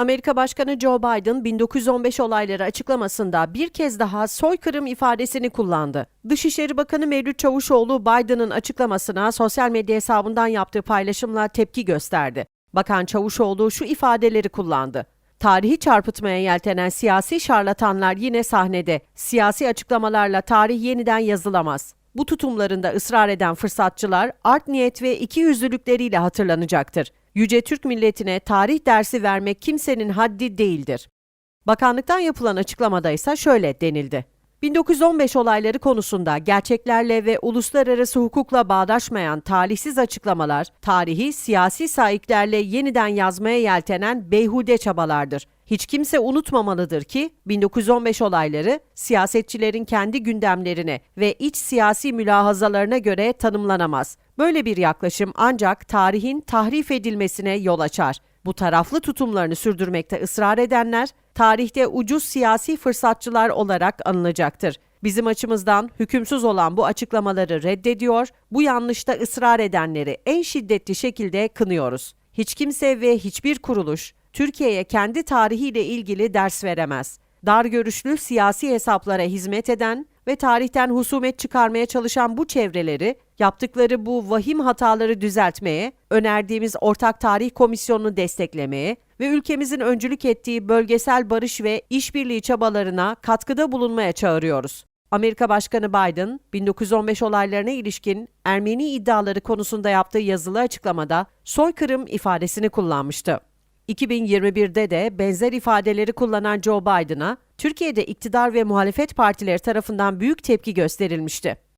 Amerika Başkanı Joe Biden 1915 olayları açıklamasında bir kez daha soykırım ifadesini kullandı. Dışişleri Bakanı Mevlüt Çavuşoğlu Biden'ın açıklamasına sosyal medya hesabından yaptığı paylaşımla tepki gösterdi. Bakan Çavuşoğlu şu ifadeleri kullandı. Tarihi çarpıtmaya yeltenen siyasi şarlatanlar yine sahnede. Siyasi açıklamalarla tarih yeniden yazılamaz. Bu tutumlarında ısrar eden fırsatçılar art niyet ve ikiyüzlülükleriyle hatırlanacaktır. Yüce Türk milletine tarih dersi vermek kimsenin haddi değildir. Bakanlıktan yapılan açıklamada ise şöyle denildi. 1915 olayları konusunda gerçeklerle ve uluslararası hukukla bağdaşmayan talihsiz açıklamalar, tarihi siyasi saiklerle yeniden yazmaya yeltenen beyhude çabalardır. Hiç kimse unutmamalıdır ki 1915 olayları siyasetçilerin kendi gündemlerine ve iç siyasi mülahazalarına göre tanımlanamaz. Böyle bir yaklaşım ancak tarihin tahrif edilmesine yol açar. Bu taraflı tutumlarını sürdürmekte ısrar edenler, tarihte ucuz siyasi fırsatçılar olarak anılacaktır. Bizim açımızdan hükümsüz olan bu açıklamaları reddediyor, bu yanlışta ısrar edenleri en şiddetli şekilde kınıyoruz. Hiç kimse ve hiçbir kuruluş Türkiye'ye kendi tarihiyle ilgili ders veremez. Dar görüşlü siyasi hesaplara hizmet eden ve tarihten husumet çıkarmaya çalışan bu çevreleri yaptıkları bu vahim hataları düzeltmeye, önerdiğimiz Ortak Tarih Komisyonu'nu desteklemeye ve ülkemizin öncülük ettiği bölgesel barış ve işbirliği çabalarına katkıda bulunmaya çağırıyoruz. Amerika Başkanı Biden, 1915 olaylarına ilişkin Ermeni iddiaları konusunda yaptığı yazılı açıklamada soykırım ifadesini kullanmıştı. 2021'de de benzer ifadeleri kullanan Joe Biden'a Türkiye'de iktidar ve muhalefet partileri tarafından büyük tepki gösterilmişti.